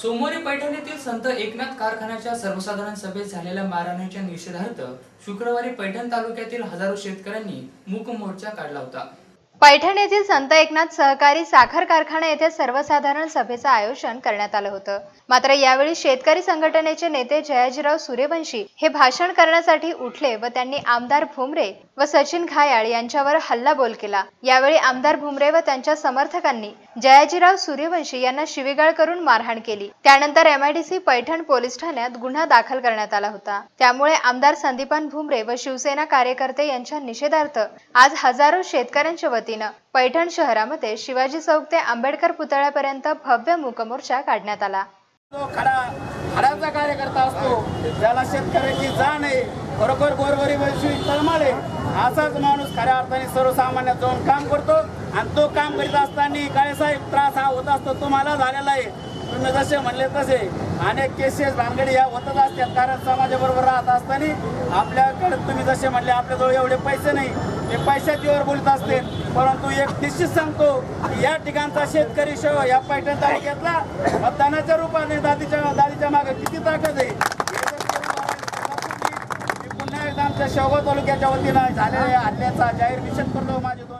सोमवारी पैठण येथील संत एकनाथ कारखान्याच्या सर्वसाधारण सभेत झालेल्या मारहाणीच्या निषेधार्थ शुक्रवारी पैठण तालुक्यातील हजारो शेतकऱ्यांनी मूक मोर्चा काढला होता. पैठण येथील संत एकनाथ सहकारी साखर कारखाना येथे सर्वसाधारण सभेचं आयोजन करण्यात आलं होतं. मात्र यावेळी शेतकरी संघटनेचे नेते जयाजीराव सूर्यवंशी हे भाषण करण्यासाठी उठले व त्यांनी आमदार भुमरे व सचिन घायाळ यांच्यावर हल्लाबोल केला. यावेळी आमदार भुमरे व त्यांच्या समर्थकांनी जयाजीराव सूर्यवंशी यांना शिवीगाळ करून मारहाण केली. त्यानंतर एमआयडीसी पैठण पोलीस ठाण्यात गुन्हा दाखल करण्यात आला होता. त्यामुळे आमदार संदीपान भुमरे व शिवसेना कार्यकर्ते यांच्या निषेधार्थ आज हजारो शेतकऱ्यांच्या वतीनं पैठण शहरामध्ये शिवाजी चौक ते आंबेडकर पुतळ्यापर्यंत भव्य मूकमोर्चा काढण्यात आला. तो खरा खऱ्याचा कार्यकर्ता असतो ज्याला शेतकऱ्याची जाण आहे. बरोबर गोरगरीब तळमळे असाच माणूस खऱ्या अर्थाने सर्वसामान्यात जाऊन काम करतो आणि तो काम करीत असताना काळेसाहेब त्रास हा होत असतो तुम्हाला झालेला आहे. तुम्ही जसे म्हणले तसे. अनेक केसेस भानगडी या होतच असतात. कारण समाजाबरोबर राहत असताना आपल्याकडे तुम्ही जसे म्हणले आपल्याजवळ एवढे पैसे नाही. ते पैशाचीवर बोलत असते. परंतु एक निश्चित सांगतो की या ठिकाणचा शेतकरी शव या पैठण तालुक्यातला मतदानाच्या रूपाने दादीच्या दादीच्या मागे किती ताकद आहे? पुन्हा एकदा आमच्या शेवगाव तालुक्याच्या वतीनं झालेल्या हल्ल्याचा जाहीर निषेध करतो. माझे